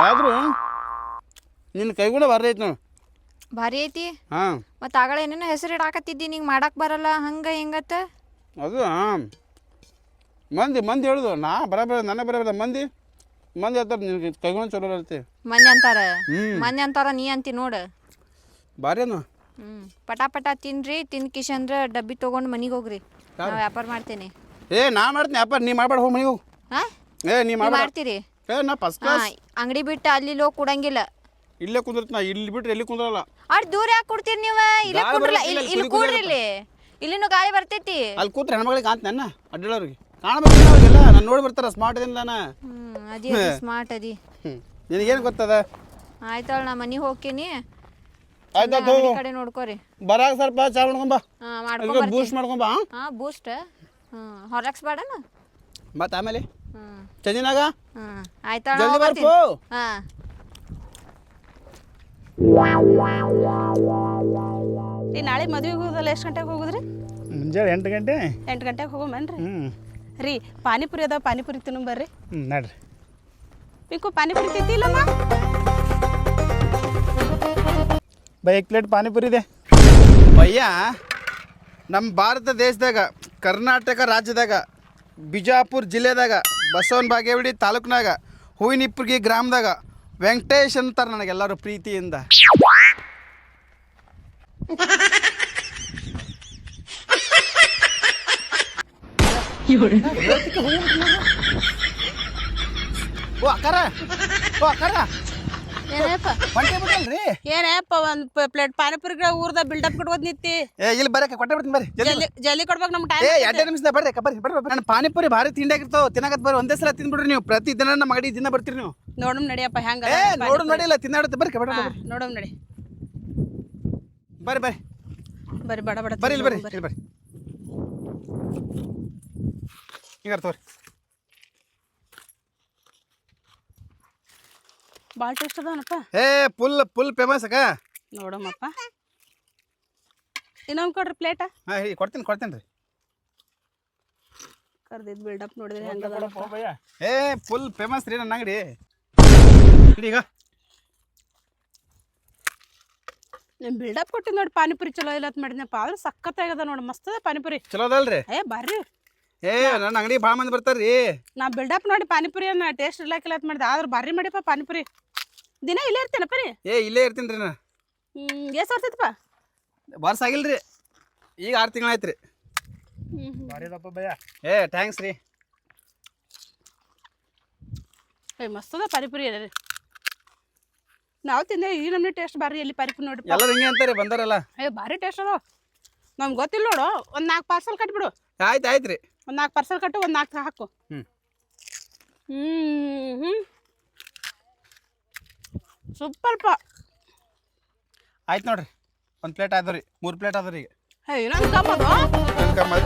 ಆದರೂ ನಿನ್ನ ಕೈಗುಣ ಬರ್ರಿ ಐತಿ ನಾವು ಭಾರಿ ಐತಿ? ಹಾಂ. ಮತ್ತೆ ಆಗಳ ಏನೇನೋ ಹೆಸರು ಇಡಾಕತ್ತಿದ್ದಿ ನಿಂಗೆ ಮಾಡಕ್ಕೆ ಬರಲ್ಲ ಹಂಗೆ ಹೆಂಗತ್ತ? ಅದು ಹಾಂ ಮಂದಿ ಮಂದಿ ಹೇಳುದು ನಾ ಬರಬರ ನನಗೆ ಬರಬರ ಮಂದಿ? ಮಂದಿ ಹೇಳ್ತಾರೆ ನಿನಗೆ ಕೈಗೊಂಡು ಚಲೋ ಇರುತ್ತೆ ಮಂದಿ ಅಂತಾರ? ಹ್ಮ್. ಮಂದಿ ಅಂತಾರ ನೀ ಅಂತಿ ನೋಡು. ಭಾರಿ ಅನು ಹ್ಞೂ ಪಟ ಪಟ ತಿನ್ರಿ ತಿನ್ ಕಿಶಂದ್ರ ಡಬ್ಬಿ ತಗೊಂಡ್ ಮನಿಗ್ ಹೋಗ್ರಿ. ನಾ ವ್ಯಾಪಾರ ಮಾಡ್ತೇನೆ. ಏ ನಾ ಮಾಡ್ತೀನಿ. ವ್ಯಾಪಾರ ನೀ ಮಾಡ್ಬೇಡ ಹೋಗಿ ಮನೆಗೆ ಹೋಗು. ಹಾಂ? ಏ ನೀ ನೀವು ಮಾಡ್ಬೇಡ. ಮಾಡ್ತೀರಿ? ಏ ನಾ ಫಸ್ಟ್ ಹಾಂ ಕ್ಲಾಸ್ ಅಂಗಡಿ ಬಿಟ್ಟು ಅಲ್ಲಿ ಹೋಗಿ ಕೊಡಂಗಿಲ್ಲ. ಇಲ್ಲೇ ಕುಂದಿರ್ತೀನಿ ನಾ. ಇಲ್ಲಿ ಬಿಟ್ರೆ ಎಲ್ಲಿ ಕುಂದ್ರಲ್ಲ? ಅಡ್ ದೂರ ಯಾಕೆ ಕೊಡ್ತೀರಿ ನೀವು? ಇಲ್ಲೇ ಗಾಳಿ ಕುಡ್ರಲ್ಲ ಬರ್ತೈತಿ, ಇಲ್ಲಿ ಇಲ್ಲಿ ಇಲ್ಲಿ ಕೂಡ್ರಿ ಇಲ್ಲಿ. ಇಲ್ಲಿನೂ ಗಾಳಿ ಬರ್ತೈತಿ. ಅಲ್ಲಿ ಕೂತ್ರೆ ಹೆಣ್ಮಗಳಿಗೆ ಕಾಣ್ತೇನೆ ಅಡ್ಡಾಡೋರಿಗೆ. ಕಾಣಬೇಕು. ನಾನು ನೋಡಿ ಬರ್ತಾರ ಸ್ಮಾರ್ಟ್ ಇದೀನಿ ನಾನು ಹ್ಞೂ ಅದಿ ಸ್ಮಾರ್ಟ್ ಅದಿ. ನಿನಗೇನು ಗೊತ್ತದ? ಆಯ್ತಾಳ ನಾ ಮನಿ ಹೋಗ್ತೀನಿ. ಆಯ್ತಾ ಅಂಗಡಿ ಕಡೆ ನೋಡ್ಕೋರಿ. ಬರಾಗ ಸ್ವಲ್ಪ ಚಾ ಮಾಡ್ಕೊಂಬ. ಹಾಂ ಮಾಡ್ಕೊಂಡ್ ಬರ್ತೀನಿ. ಬೂಸ್ಟ್ ಮಾಡ್ಕೊಂಬ ಹಾಂ? ಬೂಸ್ಟ್ ಹ್ಞೂ ಹೊರಕ್ಸ್ ಬೇಡನ? ಮತ್ತೆ ಆಮೇಲೆ? ಹ್ಞೂ ಚಂದಿನಾಗ? ಹ್ಞೂ ಆಯ್ತಾಳ ಜಲ್ದಿ ಬರ್ಪು ಹಾಂ. ರೀ ನಾಳೆ ಮದುವೆಗೆ ಹೋಗೋದಲ್ಲ ಎಷ್ಟು ಗಂಟೆಗೆ ಹೋಗುದ್ರಿ? ಮುಂಜಾನೆ ಎಂಟು ಗಂಟೆ. ಎಂಟು ಗಂಟೆಗೆ ಹೋಗೋಮನ್ರಿ ಹ್ಞೂ ರೀ ಪಾನಿಪುರಿ ಅದಾವ ಪಾನಿಪುರಿ ತಿನ್ನು ಬರ್ರಿ. ಹ್ಞೂ ನಡ್ರಿ. ಪಿಂಕು ಪಾನಿಪುರಿ ತಿಂತಿಲ್ಲಮ್ಮ ಬೈ ಎಕ್ ಪ್ಲೇಟ್ ಪಾನಿಪುರಿ ಇದೆ. ಭಯ್ಯ ನಮ್ಮ ಭಾರತ ದೇಶದಾಗ ಕರ್ನಾಟಕ ರಾಜ್ಯದಾಗ ಬಿಜಾಪುರ ಜಿಲ್ಲೆದಾಗ ಬಸವನ ಬಾಗೇವಾಡಿ ತಾಲೂಕ್ನಾಗ ಹೂವಿನಿಪ್ಪುರ್ಗಿ ಗ್ರಾಮದಾಗ ವೆಂಕಟೇಶ್ ಅಂತಾರೆ ನನಗೆಲ್ಲರೂ ಪ್ರೀತಿಯಿಂದ. ಓ ಅಕ್ಕಾರ. ಓ ಅಕ್ಕಾರ. ಏನಪ್ಪ? ಹೊಟ್ಟೆ ಬಿಟ್ಟಲ್ರಿ? ಏನಪ್ಪ ಒಂದು ಪ್ಲೇಟ್ ಪಾನಿಪುರಿ ಊರ್ದ ಬಿಲ್ಡಪ್ ಕೊಡ್ಬೋದು ನಿತ್ತಿ? ಏ ಇಲ್ಲಿ ಬರಕ್ಕೆ ಕೊಟ್ಟೆ ಬಿಡ್ತೀನಿ ಬರ್ರಿ. ಜಲ್ಲಿ ಜಲ್ದಿ ಜಲ್ದಿ ಕೊಡ್ಬೇಕು ನಮ್ಮ ಟೈಮ್ ಏ ಎರಡೇ ನಿಮಿಷದ ಬರ್ರಿ ಅಕ್ಕ ಬರ್ರಿ ಬರ್ರಿ ನನ್ನ ಪಾನಿಪುರಿ ಭಾರಿ ತಿಂಡಿ ಆಗಿರ್ತಾವ ತಿನ್ನಕತ್ ಬರ್ರಿ. ಒಂದೇ ಸಲ ತಿಂದ್ಬಿಡ್ರಿ ನೀವು. ಪ್ರತಿ ದಿನ ನಮ್ಮ ಅಡಿ ದಿನ ಬರ್ತೀರಿ ನೀವು. ನೋಡಮ್ ನಡಿಯಪ್ಪ ಹೆಂಗ ಏ ನೋಡು ನೋಡಿಲ್ಲ ತಿನ್ನಾಡುತ್ತೆ ಬರ್ರಿ ಬರ್ರಿ ಬರ್ರಿ. ನೋಡಮ್ ನಡಿ. ಬರ್ರಿ ಬರ್ರಿ. ಬರ್ರಿ ಬಡ ಬಡ ಬರ್ರಿ ಇಲ್ಲಿ ಬರ್ರಿ ಇಲ್ಲಿ ಬರ್ರಿ. ಈಗ ತೋರಿ ಭಾಳ ಟೇಸ್ಟ್ ಅದಾವನಪ್ಪ. ಏ ಫುಲ್ ಫುಲ್ ಫೇಮಸ್ ಅಕ್ಕ. ನೋಡಮ್ಮಪ್ಪ. ಇನ್ನೊಂದು ಕೊಡ್ರಿ ಪ್ಲೇಟ ಹಾಂ ಹೇಳಿ ಕೊಡ್ತೀನಿ ಕೊಡ್ತೀನಿ ರೀ. ಕರ್ದಿದ್ ಬಿಲ್ಡಪ್ ನೋಡಿದ್ರೆ ಹೆಂಗೆ ಏ ಫುಲ್ ಫೇಮಸ್ ರೀ ನನ್ನ ಅಂಗಡಿ. ಈಗ. ನಿಮ್ ಬಿಲ್ಡಪ್ ಕೊಟ್ಟಿದ್ ನೋಡಿ ಪಾನಿಪುರಿ ಚಲೋ ಇಲ್ಲ ಅಂತ ಮಾಡಿದ್ನಪ್ಪ. ಆದ್ರೆ ಸಖತ್ತಾಗದ ನೋಡಿ ಮಸ್ತ್ ಅದ ಪಾನಿಪುರಿ. ಚಲೋ ಅದಲ್ರಿ. ಏ ಬರ್ರಿ. ಏ ನನ್ನ ಅಂಗಡಿ ಭಾಳ ಮಂದಿ ಬರ್ತಾರ್ರಿ. ನಾ ಬಿಲ್ಡಪ್ ನೋಡಿ ಪಾನಿಪುರಿ ಅನ್ನ ಟೇಸ್ಟ್ ಇರ್ಲಾಕಿಲ್ಲ ಅಂತ ಮಾಡಿದೆ. ಆದ್ರೆ ಬರ್ರಿ ಮಾಡಿಪ್ಪ ಪಾನಿಪುರಿ. ದಿನ ಇಲ್ಲೇ ಇರ್ತೇನಪ್ಪ ರೀ. ಏ ಇಲ್ಲೇ ಇರ್ತೀನಿ ರೀ ನಾ. ಹ್ಮ್ ಎಷ್ಟು ಬರ್ತೈತಪ್ಪ ವರ್ಷ ಆಗಿಲ್ರಿ. ಈಗ ಆರು ತಿಂಗಳಾಯ್ತು ರೀ ಭಾರಿದಪ್ಪ ಭಯ ಏ ಥ್ಯಾಂಕ್ಸ್ ರೀ. ಏ ಮಸ್ತ್ ಅದ ಪಾನಿಪುರಿ ರೀ. ನಾವು ತಿಂದೆ ಈ ನಮ್ಮ ಟೇಸ್ಟ್ ಬಾರಿ ಎಲ್ಲಿ ಪಾನಿಪುರಿ ನೋಡಿ ಎಲ್ಲರೂ ಹಿಂಗೆ ಅಂತಾರೆ ಬಂದಾರಲ್ಲ ಏ ಭಾರಿ ಟೇಸ್ಟ್ ಅದಾವ. ನಮ್ಗೆ ಗೊತ್ತಿಲ್ಲ ನೋಡು ಒಂದು ನಾಲ್ಕು ಪಾರ್ಸಲ್ ಕಟ್ಬಿಡು. ಆಯ್ತು ಆಯ್ತು ರೀ ಒಂದು ನಾಲ್ಕು ಪಾರ್ಸಲ್ ಕಟ್ಟು ಒಂದು ನಾಲ್ಕು ಹಾಕು. ಹ್ಞೂ ಹ್ಮ್ ಹ್ಞೂ ಸೂಪರ್ಪ ಆಯ್ತು ನೋಡ್ರಿ. ಒಂದು ಪ್ಲೇಟ್ ಆದ್ರಿ ರೀ ಮೂರು ಪ್ಲೇಟ್ ಆದ್ರಿ ಈಗ. ಹೇ ಇನ್ನೊಂದು ಕಮ್ಮದು ಕಮ್ಮದು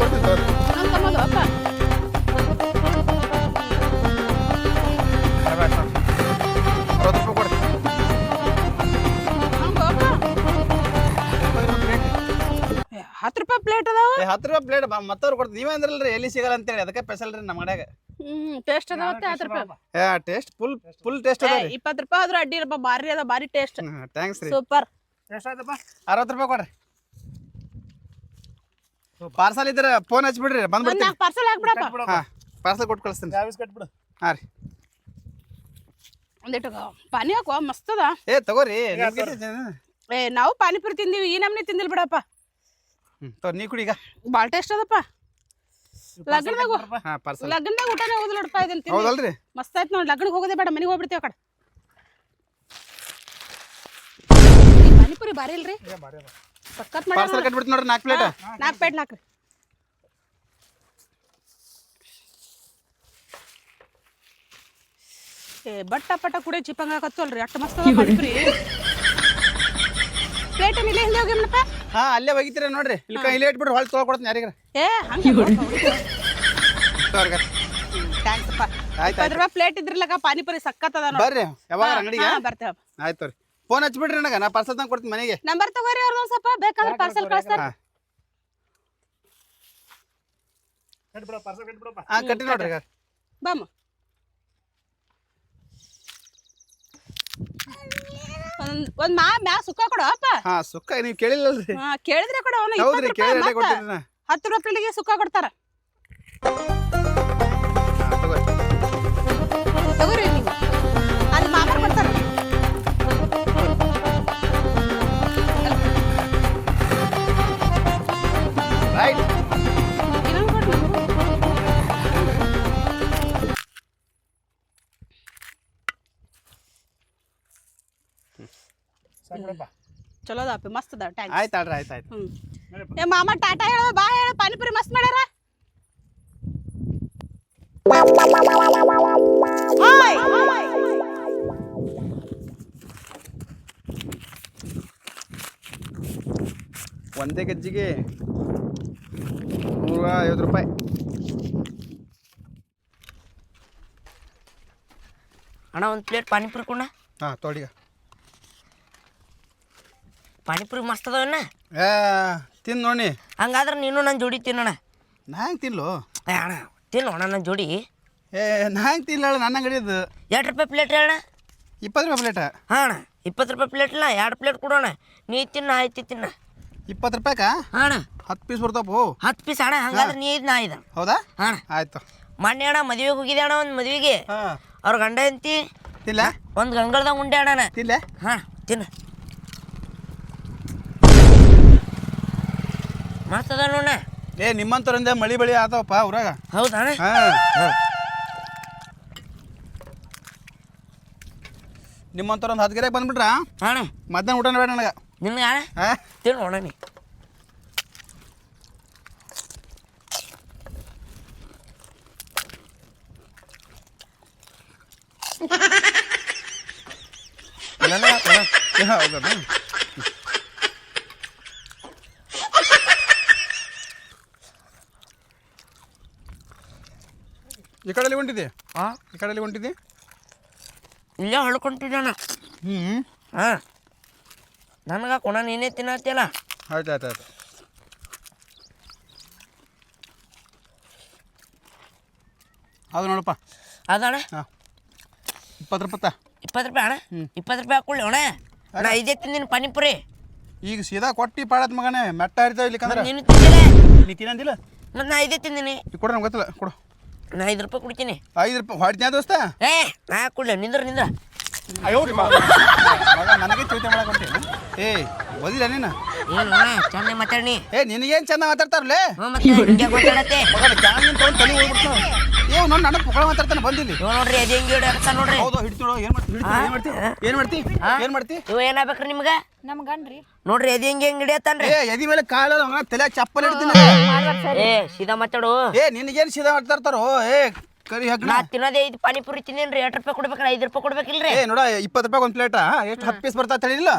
ಹತ್ತು ರೂಪಾಯಿ ಪ್ಲೇಟ್ ಮತ್ತವ್ರು ಕೊಡ್ತೀನಿ. ನೀವೇ ಅಂದ್ರಲ್ರಿ ಎಲ್ಲಿ ಸಿಗಲ್ಲ ಅಂತೇಳಿ. ಅದಕ್ಕೆ ಸ್ಪೆಷಲ್ ರೀ ನಮ್ಮ ಮನ್ಯಾಗ ಹ್ಮ್ ಟೇಸ್ಟ್ ಮತ್ತೆ ಹತ್ತು ರೂಪಾಯಿ. ಏ ಟೇಸ್ಟ್ ಫುಲ್ ಫುಲ್ ಟೇಸ್ಟ್ ಅದ ರೀ. ಇಪ್ಪತ್ತು ರೂಪಾಯಿ ಆದ್ರೂ ಅಡ್ಡಿ ಇರಪ್ಪ ಭಾರಿ ಅದ ಭಾರಿ ಟೇಸ್ಟ್ ಥ್ಯಾಂಕ್ಸ್ ರೀ. ಸೂಪರ್ ಎಷ್ಟಾಯ್ತಪ್ಪ ಅರವತ್ತು ರೂಪಾಯಿ ಕೊಡ್ರಿ. ಪಾರ್ಸಲ್ ಇದ್ರೆ ಫೋನ್ ಹಚ್ಬಿಡ್ರಿ ಬಂದ್ ಬಂದ್ಬಿಡ್ತೀನಿ ನಾಲ್ಕು ಪಾರ್ಸಲ್ ಹಾಕ್ಬಿಡಪ್ಪ. ಹಾಂ ಪಾರ್ಸಲ್ ಕೊಟ್ಟು ಕಳಿಸ್ತೀನಿ. ಕಟ್ಬಿಡು. ಹಾಂ ರೀ. ಒಂದಿಟ್ಟು ಪಾನಿ ಹಾಕುವ ಮಸ್ತ್ ಅದ. ಏ ತಗೋರಿ ಏ ನಾವು ಪಾನಿಪುರಿ ತಿಂದೀವಿ ಈ ನಮ್ನಿ ತಿಂದಿಲ್ ಬಿಡಪ್ಪ. ಹ್ಞೂ ತಗೋ ನೀ ಕುಡಿ ಈಗ. ಭಾಳ ಟೇಸ್ಟ್ ಅದಪ್ಪ. ಲಗ್ನದಾಗ ಹಾಂ ಪಾರ್ಸಲ್. ಲಗ್ನದಾಗ ಊಟನೇ ಹೋಗುದಿಲ್ಲ ನೋಡಪ್ಪ ಇದನ್ನ ತಿಂದು ಹೌದಲ್ರಿ? ಮಸ್ತ್ ಆಯ್ತು ನೋಡಿ ಲಗ್ನಕ್ಕೆ ಹೋಗೋದೇ ಬೇಡ ಮನೆಗೆ ಹೋಗ್ಬಿಡ್ತೀವಿ ಆ ಕಡೆ. ಈ ಪಾನಿಪುರಿ ಭಾರಿ ಇಲ್ರಿ? ಸಖತ್ ಪಾರ್ಸಲ್ ಕಟ್ಬಿಡ್ತೀನಿ ನೋಡ್ರಿ ನಾಲ್ಕು ಪ್ಲೇಟ್. ನಾಲ್ಕು ಪ್ಲೇಟ್ ನಾಲ್ಕು ಏ ಬಟ್ಟ ಪಟ್ಟ ಕುಡಿಯೋ ಚಿಪ್ಪಂಗ ಹಾಕತ್ತಲ್ರಿ ಅಷ್ಟು ಮಸ್ತ್ ಅದ ಪಾನಿಪುರಿ. ಪ್ಲೇಟ್ ಇಲ್ಲೇ ಹಿಂದೆ ಹೋಗಿಮ್ನಪ್ಪ ಹಾಂ ಅಲ್ಲೇ ಒಗಿತೀರ ನೋಡ್ರಿ. ಇಲ್ಲಿ ಕೈ ಇಲ್ಲೇ ಇಟ್ಬಿಡ್ರಿ ಹೊಳ್ಳಿ ತೊಗೊಳ್ಕೊಡ್ತೀನಿ ಯಾರಿಗಾರ. ಏ ಹಂಗೆ ತಗೋರಿ ಥ್ಯಾಂಕ್ಸ್ ಅಪ್ಪ ಆಯ್ತು. ಇಪ್ಪತ್ತು ರೂಪಾಯಿ ಪ್ಲೇಟ್ ಇದ್ರಲ್ಲಕ ಪಾನಿಪುರಿ ಸಕ್ಕತ್ತದ ನೋಡಿ ಬರ್ರಿ ಯಾವಾಗ ಅಂಗಡಿಗೆ? ಬರ್ತೇವೆ ಆಯ್ತು ರೀ ಫೋನ್ ಹಚ್ಬಿಡ್ರಿ ನನಗೆ ನಾ ಪಾರ್ಸಲ್ ತಂದು ಕೊಡ್ತೀನಿ ಮನೆಗೆ. ನಂಬರ್ ತಗೋರಿ ಅವ್ರದ್ದು ಸ್ವಲ್ಪ ಬೇಕಾದ್ರೆ ಪಾರ್ಸಲ್ ಕಳಿಸ್ತಾರೆ ಹಾಂ. ಕಟ್ಟಿ ನೋಡ್ರಿ ಬಮ್ಮ. ಒಂದ್ ಒಂದ್ ಮಾ ಮ್ಯಾ ಸುಕ್ಕ ಕೊಡು ಅಪ್ಪ. ಹಾ ಸುಕ್ಕ ನೀವು ಕೇಳಿಲ್ಲಲ್ರಿ. ಹಾ, ಕೇಳಿದ್ರೆ ಕೊಡು ಅವನು ಹೌದ್ರಿ ಕೇಳಿ ಹತ್ತು ರೂಪಾಯಿ ಪ್ಲೇಟಿಗೆ ಸುಕ್ಕ ಕೊಡ್ತಾರ. ಚಲೋ ಅದಾಪಿ ಮಸ್ತ್ ಅದ ಟ್ಯಾಂಕ್ ಆಯ್ತು ಆಡ್ರಿ ಆಯ್ತು ಆಯ್ತು. ಹ್ಞೂ ಏ ಮಾಮ ಟಾಟಾ ಹೇಳ ಬಾ ಹೇಳ ಪಾನಿಪುರಿ ಮಸ್ತ್ ಮಾಡ್ಯಾರ. ಒಂದೇ ಗಜ್ಜಿಗೆ ನೂರ ಐವತ್ತು ರೂಪಾಯಿ. ಅಣ್ಣ ಒಂದು ಪ್ಲೇಟ್ ಪಾನಿಪುರಿ ಕೊಡ ಹಾಂ ತೊಡಿಗ ಪಾನಿಪುರಿ ಮಸ್ತ್ ಅದಾವಣ್ಣ ಏ ತಿನ್ ನೋಡಿ ಹಂಗಾದ್ರೆ ನೀನು ನನ್ನ ಜೋಡಿ ತಿನ್ನೋಣ. ನಾ ಹೆಂಗೆ ತಿನ್ಲು? ಏ ಅಣ್ಣ ತಿನ್ನೋಣ ಅಣ್ಣ ನನ್ನ ಜೋಡಿ. ಏ ನಾ ಹೆಂಗೆ ತಿನ್ಲ ನನ್ನ ಅಂಗಡಿದು. ಎರಡು ರೂಪಾಯಿ ಪ್ಲೇಟ್ ಹೇಳಣ ಇಪ್ಪತ್ತು ರೂಪಾಯಿ ಪ್ಲೇಟ ಹಾಂ ಅಣ್ಣ ಇಪ್ಪತ್ತು ರೂಪಾಯಿ ಪ್ಲೇಟ್ ಇಲ್ಲ ಎರಡು ಪ್ಲೇಟ್ ಕೊಡೋಣ. ನೀ ತಿನ್ನ ಆಯ್ತು ತಿನ್ನ. ಇಪ್ಪತ್ತು ರೂಪಾಯಿಕ? ಅಣ್ಣ. ಹತ್ತು ಪೀಸ್ ಬರ್ತಾವು ಹತ್ತು ಪೀಸ್ ಅಣ್ಣ ಹಂಗಾದ್ರೆ ನೀ ಇದು ನಾ ಇದು. ಹೌದಾ? ಹಾಂ ಅಣ್ಣ. ಆಯ್ತು. ಮೊನ್ನೆ ಅಣ್ಣ ಮದುವೆಗೆ ಹೋಗಿದೆ ಅಣ್ಣ ಒಂದು ಮದುವೆಗೆ. ಹಾಂ. ಅವ್ರ ಗಂಡ ಅಂತಿ ತಿನ್ಲ? ಒಂದು ಗಂಗಳದಾಗ ಉಂಡೆ ಅಣ್ಣ ತಿನ್ಲೆ? ಹಾಂ ತಿನ್ನ. ಮಸ್ತ್ ಅದ ನೋಡ ಏ ನಿಮ್ಮಂತರಿಂದ ಮಳಿ ಬಳಿ ಆತಾವಪ್ಪ ಊರಾಗ. ಹೌದಾ ನಿಮ್ಮಂತರ ಹಾಂ. ನಿಮ್ಮಂತವ್ರ ಒಂದು ಹತ್ತು ಗಿರಾಕ್ ಬಂದ್ಬಿಟ್ರ? ಹಾಂ ಮಧ್ಯಾಹ್ನ ಊಟ ಬೇಡ ನನಗೆ. ನಿನ್ಗೆ ಹಾಂ. ತಿನ್ನು ನೋಡ ನೀ ನನಗೆ ಹೌದಾ ಈ ಕಡೆಯಲ್ಲಿ ಹೊಂಟಿದೆ ಹಾಂ ಈ ಕಡೆಯಲ್ಲಿ ಹೊಂಟಿದೆ ಇಲ್ಲೇ ಹೊಳ್ಕೊಂಟಿದ್ದಾನ ಹ್ಞೂ ಹಾಂ ನನಗೆ ಕೊಣ ನೀನೇ ತಿನ್ನತ್ತಿಲ್ಲ ಆಯ್ತು ಆಯ್ತು ಆಯ್ತು. ಅದು ನೋಡಪ್ಪ. ಅದಣ್ಣ ಹಾಂ ಇಪ್ಪತ್ತು ರೂಪಾಯಿ ಇಪ್ಪತ್ತು ರೂಪಾಯಿ ಅಣ್ಣ ಇಪ್ಪತ್ತು ರೂಪಾಯಿ ಹಾಕೊಳ್ಳಿ ಅಣ್ಣ ಅಣ್ಣ ಇದೇ ತಿಂದಿನ ಪಾನಿಪುರಿ. ಈಗ ಸೀದಾ ಕೊಟ್ಟಿ ಪಾಡತ್ ಮಗನೇ ಮೆಟ್ಟ ಹರಿತಾವ ಇಲ್ಲಿಕಂದ್ರೆ ನೀನು ತಿಂದಿಲ್ಲ. ನೀ ತಿನ್ನಂದಿಲ್ಲ? ಮತ್ತು ನಾ ಇದೇ ತಿಂದಿನಿ. ಕೊಡು ನಮ್ಗೆ ಗೊತ್ತಿಲ್ಲ ಕೊಡು. ನಾ ಐದು ರೂಪಾಯಿ ಕುಡಿತೀನಿ. ಐದು ರೂಪಾಯಿ ಹೊಡ್ತೀನಿ ದೋಸ್ತ? ಏ ನಾ ಕುಡ್ಲ ನಿಂದ್ರ ನಿಂದ್ರ. ಅಯ್ಯೋ ಮಗ. ನನಗೆ ಚಿಂತೆ ಮಾಡಕ್ಕೆ ಏ ಓದಿಲ್ಲ ನೀನು? ಏನು ಚಂದ ಮಾತಾಡಿ ಏ ನಿನಗೇನು ಚಂದ ಮಾತಾಡ್ತಾರಲ್ಲೇ? ಮತ್ತೆ ಹಿಂಗೆ ಮಾತಾಡತ್ತೆ. ಮಗನ ಕ್ಯಾನ್ ತೊಗೊಂಡು ತಲೆ ಹೋಗ್ಬಿಡ್ತಾವ ನನ್ನ ಮಾತಾಡ್ತಾನೆ ಬಂದಿಲ್ಲಿ ಇವ್ ನೋಡ್ರಿ ಅದು ಹೆಂಗೆ ಹಿಡಿಯತ್ತ ನೋಡ್ರಿ. ಹೌದು ಏನು ಮಾಡ್ತಿ ಏನು ಮಾಡ್ತಿ ಏನ್ ಮಾಡ್ತಿ ಏನು ಮಾಡ್ತಿ? ಇವ ಏನಾಗ್ಬೇಕ್ರಿ ನಿಮ್ಗೆ? ನಮ್ ಗಂಡ್ರಿ. ನೋಡ್ರಿ ಅದು ಹೆಂಗೆ ಹೆಂಗ್ ಹಿಡಿಯತ್ತಾನ್ರಿ ಏ ಎದಿ ಮೇಲೆ ಕಾಲ ತಲೆ ಚಪ್ಪಲ್ ಹಿಡ್ತೀನಿ ಏ ಸೀದಾ ಮಾತಾಡು. ಏ ನಿನಗೇನು ಸೀದಾ ಮಾತಾಡ್ತಾರೋ ಏ ಕರಿ ನಾ ತಿನ್ನೋದೇ ಐದು ಪಾನಿಪುರಿ ತಿನ್ನೇನ್ರಿ ಎರಡು ರೂಪಾಯಿ ಕೊಡ್ಬೇಕ್ರಿ ಐದು ರೂಪಾಯಿ ಕೊಡ್ಬೇಕಿಲ್ರಿ? ಏ ನೋಡ ಇಪ್ಪತ್ತು ರೂಪಾಯಿ ಒಂದು ಪ್ಲೇಟಾ ಎಷ್ಟು ಹತ್ತು ಪೀಸ್ ಬರ್ತಾ ತಿಳಿಲ್ಲ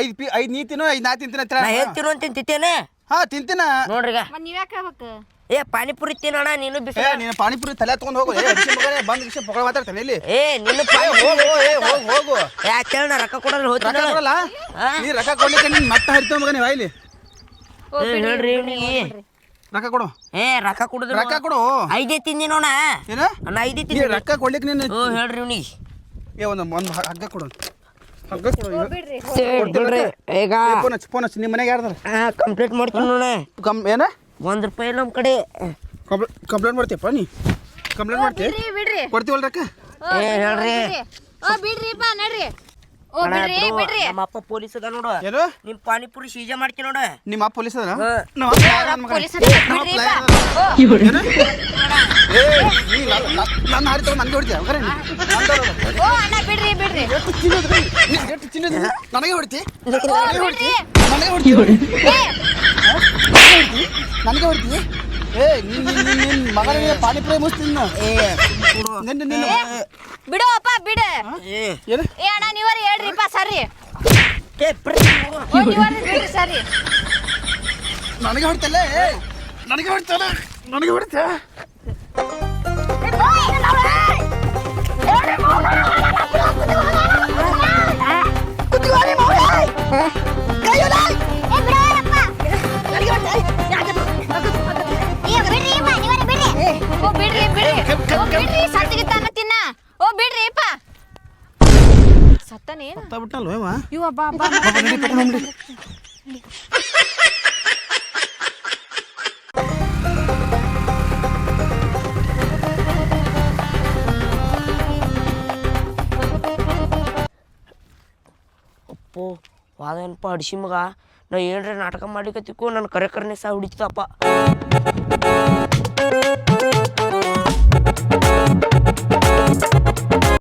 ಐದು ಪೀ ಐದು ನೀ ತಿನ್ನು ಐದು ನಾ ತಿಂತೀನಿ ನಾ ಹೇಳ್ತೀನು ಅಂತ ತಿಂತೇನೆ ಹಾ ತಿಂತೀನ? ನೋಡ್ರಿ ಮತ್ ನೀವ್ ಯಾಕೆ ಹೇಳ್ಬೇಕು? ಏ ಪಾನಿಪುರಿ ತಿನ್ನೋಣ ನೀನು ಬಿಸಿ ಏ ನೀನು ಪಾನಿಪುರಿ ತಲೆ ತಗೊಂಡು ಹೋಗು. ಏ ಮಗನೇ ಬಂದ್ ಪೊಗಳ ಮಾತಾಡ್ತಾನೆ ಇಲ್ಲಿ ಏ ನಿನ್ನ ಏ ಹೋಗು ಏ ಹೋಗು ಹೋಗು. ಯಾಕೆ ಹೇಳ ರೊಕ್ಕ ಕೊಡಲ್ಲ ರೊಕ್ಕ ಹೋಗ್ತೀನಿ ಕೊಡಲ್ಲ? ನೀ ರೊಕ್ಕ ಕೊಡ್ಲಿಕ್ಕೆ ನೀನ್ ಮತ್ತೆ ಹರಿತೋ ಮಗನೇ ಬಾಯ್ಲಿ ಹೇಳ್ರಿ ಇವ್ನಿಗೆ ರೊಕ್ಕ ಕೊಡು. ಏ ರೊಕ್ಕ ಕುಡಿದ್ರು ರೊಕ್ಕ ಕೊಡು. ಐದೇ ತಿಂದಿ ನೋಣ ಏನ? ನಾ ಐದೇ ನೀ ತಿಂದಿ. ರೊಕ್ಕ ಕೊಡ್ಲಿಕ್ಕೆ ನೀನು ಹ್ಞೂ ಹೇಳ್ರಿ ಇವ್ನಿಗೆ. ಏ ಒಂದು ಒಂದು ಹಗ್ಗ ಕೊಡು. ಹಗ್ಗ ಕೊಡು ಬಿಡ್ರಿ ಬಿಡ್ರಿ ಈಗ ಫೋನ್ ಹಚ್ಚಿ ಫೋನ್ ಹಚ್ಚಿ ನಿಮ್ಮ ಮನೆಗೆ ಯಾರ್ದಾರ? ಕಂಪ್ಲೀಟ್ ಮಾಡ್ತೀನಿ ನೋಡ ಕಮ್ ಏನ? ಒಂದ್ ರೂಪಾಯಿ ನಮ್ಮ ಕಡೆ. ಕಂಪ್ಲೇಂಟ್ ಮಾಡ್ತೀಯಪ್ಪ ನೀ? ಕಂಪ್ಲೇಂಟ್ ಮಾಡ್ತಿ? ಬಿಡ್ರಿ ಬಿಡ್ರಿ. ಕೊಡ್ತೀವಲ್ಲ ರೊಕ್ಕ? ಏ ಹೇಳ್ರಿ. ಓ ಬಿಡ್ರಿಪ್ಪ ನಡ್ರಿ. ಓ ಬಿಡ್ರಿ ಬಿಡ್ರಿ. ನಮ್ಮ ಅಪ್ಪ ಪೊಲೀಸ್ ಅದ ನೋಡು. ಏನು? ನಿಮ್ಮ ಪಾನಿಪುರಿ ಸೀಜೆ ಮಾಡ್ತೀನಿ ನೋಡ. ನಿಮ್ಮ ಅಪ್ಪ ಪೊಲೀಸ್ ಅದ. ನಮ್ಮ? ಪೊಲೀಸ್ ಅಪ್ಪ ಬಿಡ್ರಿಪ್ಪ ಯಾರ್? ಓ ಏನು? ಏ ನೀ ನನ್ನ- ನನ್ನ- ನನ್ನ ಹಾರಿ ತಗೊಂಡು ನನಗೆ ಹೊಡಿತೀಯ? ಮಗನೇ ಓ ಅಣ್ಣ ಬಿಡ್ರಿ ಬಿಡ್ರಿ. ಎಷ್ಟು ಚಿನ್ನದ್ರಿ? ಎಷ್ಟು? ನನಗೆ ಹೊಡಿತಿ? ಓ ಹೊಡಿತಿ? ನನಗೆ ಹೊಡಿತಿ? ಏ, ನನಗೆ ಹೊಡಿತಿ? ಏ ನಿನ್ನ ನಿನ್ ನಿನ್ ನಿನ್ ಮಗನ ಪಾನಿಪುರಿ ಮುಸ್ತೀನಿ ನಿನ್ನ ನಿನ್ನ ಬಿಡು ಅಪ್ಪ ಬಿಡು. ಏ. ಅಣ್ಣ ನೀವರ ಹೇಳ್ರಿಪ್ಪ ಸರಿ. ಏ ಬಿಡ್ರಿ ಸರಿ. ನನಗೆ ಹೊಡಿತಲ್ಲ? ಏ ನನಗೆ ಹೊಡಿತಾನ? ನನಗೆ ಹೊಡಿತ ಸತ್ತನೇನ ಬಿಟ್ಟಲ್ವ ಇವ ಇವ ಬಾ ಬಾ ವಾದ ಏನಪ್ಪ ಹಡಿಸಿ ಮಗ. ನಾ ಏನರ ನಾಟಕ ಮಾಡಿಕತ್ತಿಕ್ಕೂ ನನ್ನ ಕರೆ ಕರೆನೇ ಸಹ ಹಿಡಿತಪ್ಪ